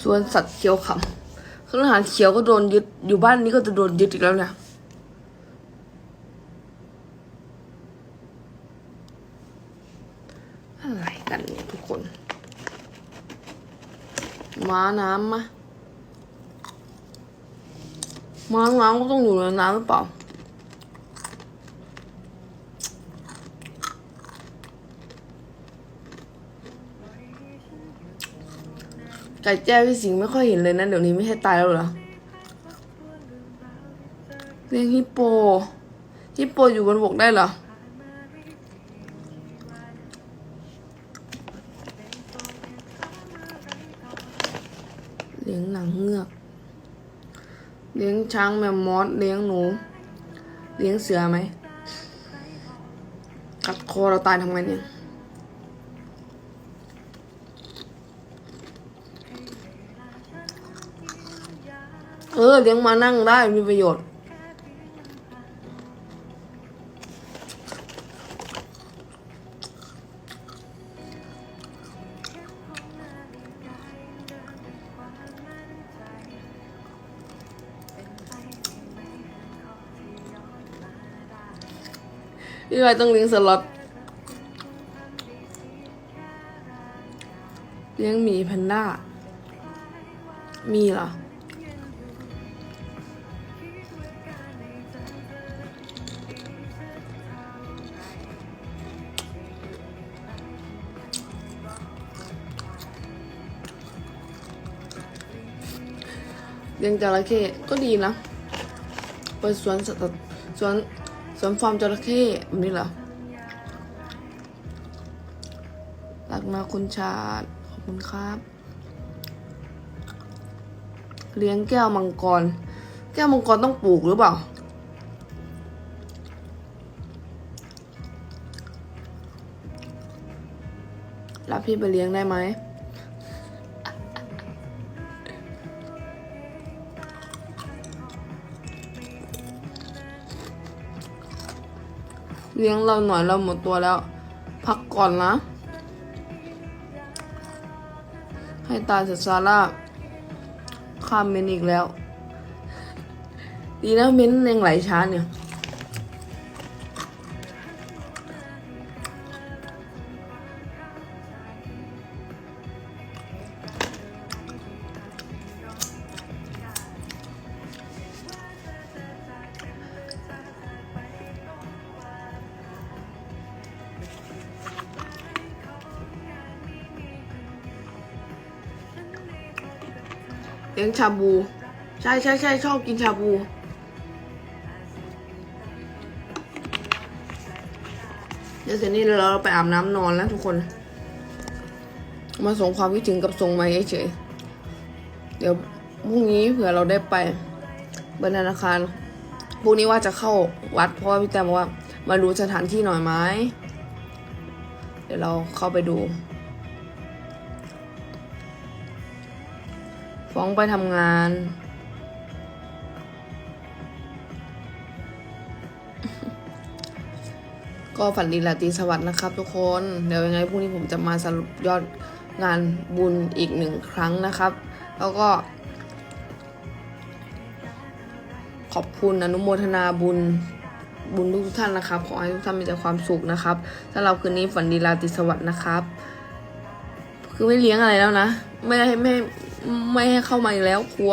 สวนสัตว์เขียวขำเครื่องอาหารเขียวก็โดนยึด อยู่บ้านนี้ก็จะโดนยึดอีกแล้วเนี่ย อะไรกันเนี่ยทุกคน ม้าน้ำมะม้าน้ำก็ต้องอยู่ในน้ำหรือเปล่า ไก่แจ้พี่สิงห์ไม่ค่อยเห็นเลยนะ เดี๋ยวนี้ไม่ใช่ตายแล้วเหรอเลี้ยงฮิปโปฮิปโปอยู่บนบกได้เหรอเลี้ยงหนังเงือก เลี้ยงช้างแมมมอสเลี้ยงหนู เลี้ยงเสือไหมกัดคอเราตายทำไงเนี่ย เออเลี้ยงมานั่งได้มีประโยชน์ พี่ไวต้องเลี้ยงสล็อตเลี้ยงหมีแพนด้า มีเหรอ เลี้ยงจระเข้ก็ดีนะเปิดสวนสัตว์สวนสวนฟาร์มจระเข้แบบนี้เหรอรักมาคุณชาติขอบคุณครับ เลี้ยงแก้วมังกร แก้วมังกรต้องปลูกหรือเปล่ารับพี่ไปเลี้ยงได้ไหม เลี้ยงเราหน่อยเราหมดตัวแล้ว พักก่อนนะ ให้ตายเสร็จซาร่าข้ามเมนอีกแล้ว ดีนะเมนยังไหลช้าเนี่ย เลี้ยงชาบู ใช่ใช่ใช่ชอบกินชาบู เดี๋ยวเสร็จนี้เราไปอาบน้ำนอนแล้วทุกคน มาส่งความคิดถึงกับส่งมาเฉยเดี๋ยวพรุ่งนี้เผื่อเราได้ไปบนธนาคารพรุ่งนี้ว่าจะเข้าวัดเพราะว่าพี่แต้มบอกว่า มาดูสถานที่หน่อยไหมเดี๋ยวเราเข้าไปดู ฟ้องไปทำงาน ก็ฝันดีราตรีสวัสดิ์นะครับทุกคน เดี๋ยวยังไงพรุ่งนี้ผมจะมาสรุปยอดงานบุญอีกหนึ่งครั้งนะครับ แล้วก็ ขอบคุณอนุโมทนาบุญบุญทุกท่านนะครับ ขอให้ทุกท่านมีแต่ความสุขนะครับสำหรับคืนนี้ฝันดีราตรีสวัสดิ์นะครับ คือไม่เลี้ยงอะไรแล้วนะ ไม่ให้ไม่ ไม่ให้เข้ามาอีกแล้วครัว